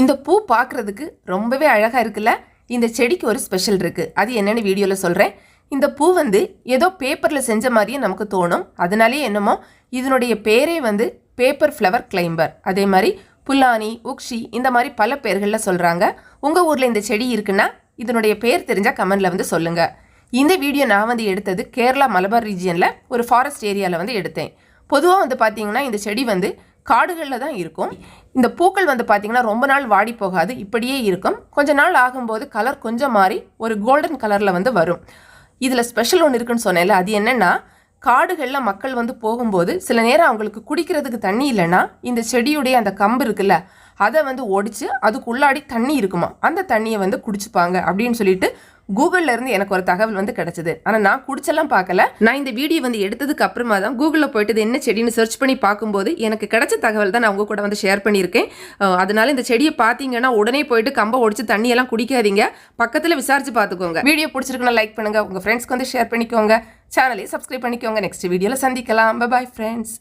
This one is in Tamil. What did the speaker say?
இந்த பூ பார்க்குறதுக்கு ரொம்பவே அழகாக இருக்குல்ல? இந்த செடிக்கு ஒரு ஸ்பெஷல் இருக்குது அது என்னென்னு வீடியோவில் சொல்கிறேன் இந்த பூ வந்து ஏதோ பேப்பரில் செஞ்ச மாதிரியே நமக்கு தோணும். அதனாலேயே என்னமோ இதனுடைய பேரே வந்து பேப்பர் ஃப்ளவர் கிளைம்பர் அதே மாதிரி புல்லானி உக்ஷி இந்த மாதிரி பல பேர்களில் சொல்கிறாங்க உங்கள் ஊரில் இந்த செடி இருக்குன்னா இதனுடைய பேர் தெரிஞ்சால் கமெண்டில் வந்து சொல்லுங்கள் இந்த வீடியோ நான் வந்து எடுத்தது கேரளா மலபார் ரீஜியனில் ஒரு ஃபாரஸ்ட் ஏரியாவில் வந்து எடுத்தேன். பொதுவாக வந்து பார்த்தீங்கன்னா இந்த செடி வந்து காடுகளில் தான் இருக்கும். இந்த பூக்கள் வந்து பார்த்திங்கன்னா ரொம்ப நாள் வாடி போகாது இப்படியே இருக்கும். கொஞ்ச நாள் ஆகும்போது கலர் கொஞ்சம் மாறி ஒரு கோல்டன் கலரில் வந்து வரும். இதில் ஸ்பெஷல் ஒன்று இருக்குன்னு சொன்னேன்ல அது என்னென்னா காடுகளில் மக்கள் வந்து போகும்போது சில நேரம் அவங்களுக்கு குடிக்கிறதுக்கு தண்ணி இல்லைன்னா இந்த செடியுடைய அந்த கம்பு இருக்குல்ல அதை வந்து ஒடிச்சு அதுக்குள்ளாடி தண்ணி இருக்குமா அந்த தண்ணியை வந்து குடிச்சுப்பாங்க அப்படின்னு சொல்லிட்டு கூகுள்ல இருந்து எனக்கு ஒரு தகவல் வந்து கிடைச்சது. ஆனால் நான் குடிச்செல்லாம் பார்க்கல. நான் இந்த வீடியோ வந்து எடுத்ததுக்கு அப்புறமா தான் கூகுளில் போயிட்டு என்ன செடின்னு சர்ச் பண்ணி பார்க்கும்போது எனக்கு கிடைச்ச தகவல் தான் நான் உங்க கூட வந்து ஷேர் பண்ணியிருக்கேன். அதனால இந்த செடியை பார்த்தீங்கன்னா உடனே போயிட்டு கம்பை ஒடிச்சு தண்ணியெல்லாம் குடிக்காதீங்க. பக்கத்தில் விசாரிச்சு பார்த்துக்கோங்க. வீடியோ பிடிச்சிருக்குன்னா லைக் பண்ணுங்க. உங்க ஃப்ரெண்ட்ஸ்க்கு வந்து ஷேர் பண்ணிக்கோங்க. சேனலை சப்ஸ்கிரைப் பண்ணிக்கோங்க. நெக்ஸ்ட் வீடியோவில் சந்திக்கலாம். Bye friends